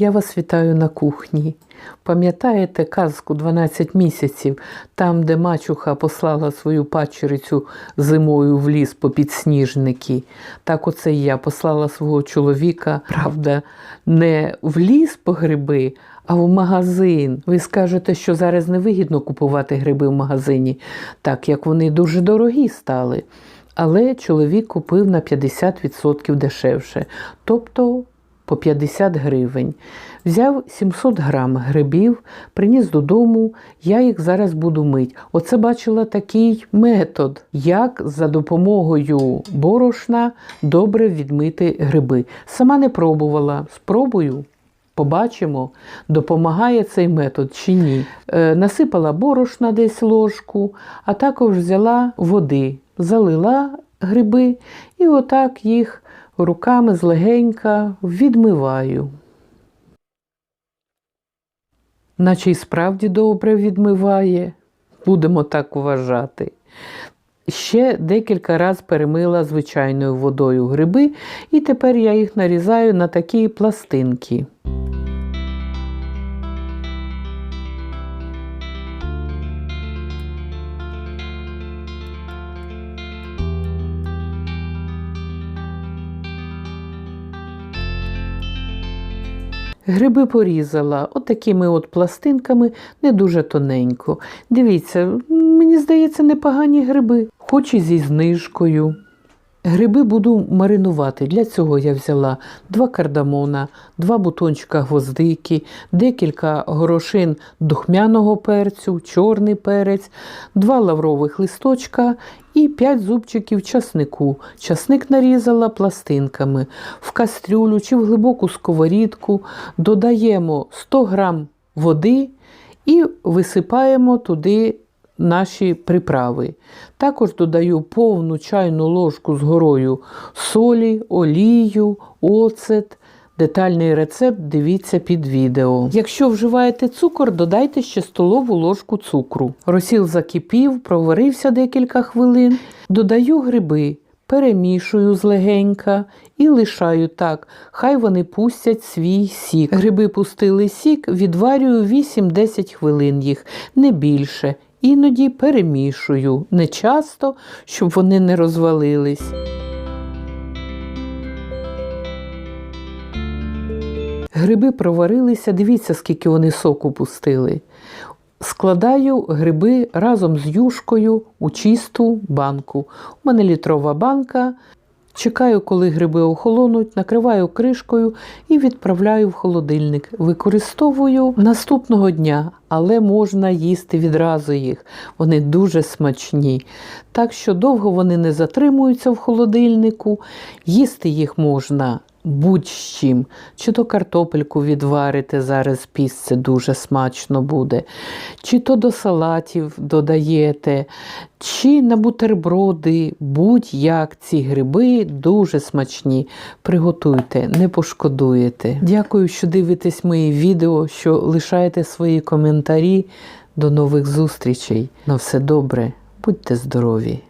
Я вас вітаю на кухні. Пам'ятаєте казку «12 місяців, там, де мачуха послала свою пачерицю зимою в ліс по підсніжники? Так оце і я послала свого чоловіка, правда, не в ліс по гриби, а в магазин. Ви скажете, що зараз невигідно купувати гриби в магазині, так як вони дуже дорогі стали. Але чоловік купив на 50% дешевше, тобто по 50 гривень. Взяв 700 грам грибів, приніс додому, я їх зараз буду мити. Оце бачила такий метод, як за допомогою борошна добре відмити гриби. Сама не пробувала, спробую. Побачимо, допомагає цей метод чи ні. Е, насипала борошна десь ложку, а також взяла води, залила гриби і отак їх руками злегенька відмиваю. Наче й справді добре відмиває, будемо так вважати. Ще декілька разів перемила звичайною водою гриби, і тепер я їх нарізаю на такі пластинки. Гриби порізала от такими от пластинками, не дуже тоненько. Дивіться, мені здається, непогані гриби, хоч і зі знижкою. Гриби буду маринувати. Для цього я взяла два кардамона, два бутончика гвоздики, декілька горошин духмяного перцю, чорний перець, два лаврових листочка і 5 зубчиків часнику. Часник нарізала пластинками. В кастрюлю чи в глибоку сковорідку додаємо 100 грам води і висипаємо туди наші приправи. Також додаю повну чайну ложку з горою солі, олію, оцет. Детальний рецепт дивіться під відео. Якщо вживаєте цукор, додайте ще столову ложку цукру. Розсіл закипів, проварився декілька хвилин. Додаю гриби, перемішую злегенька і лишаю так, хай вони пустять свій сік. Гриби пустили сік, відварюю 8-10 хвилин їх, не більше. Іноді перемішую не часто, щоб вони не розвалились. Гриби проварилися, дивіться, скільки вони соку пустили. Складаю гриби разом з юшкою у чисту банку. У мене літрова банка. Чекаю, коли гриби охолонуть, накриваю кришкою і відправляю в холодильник. Використовую наступного дня, але можна їсти відразу їх. Вони дуже смачні. Так що довго вони не затримуються в холодильнику. Їсти їх можна будь-з чим. Чи то картопельку відварите зараз піс, це дуже смачно буде, чи то до салатів додаєте, чи на бутерброди, будь-як ці гриби дуже смачні. Приготуйте, не пошкодуєте. Дякую, що дивитесь мої відео, що лишаєте свої коментарі. До нових зустрічей. На все добре, будьте здорові!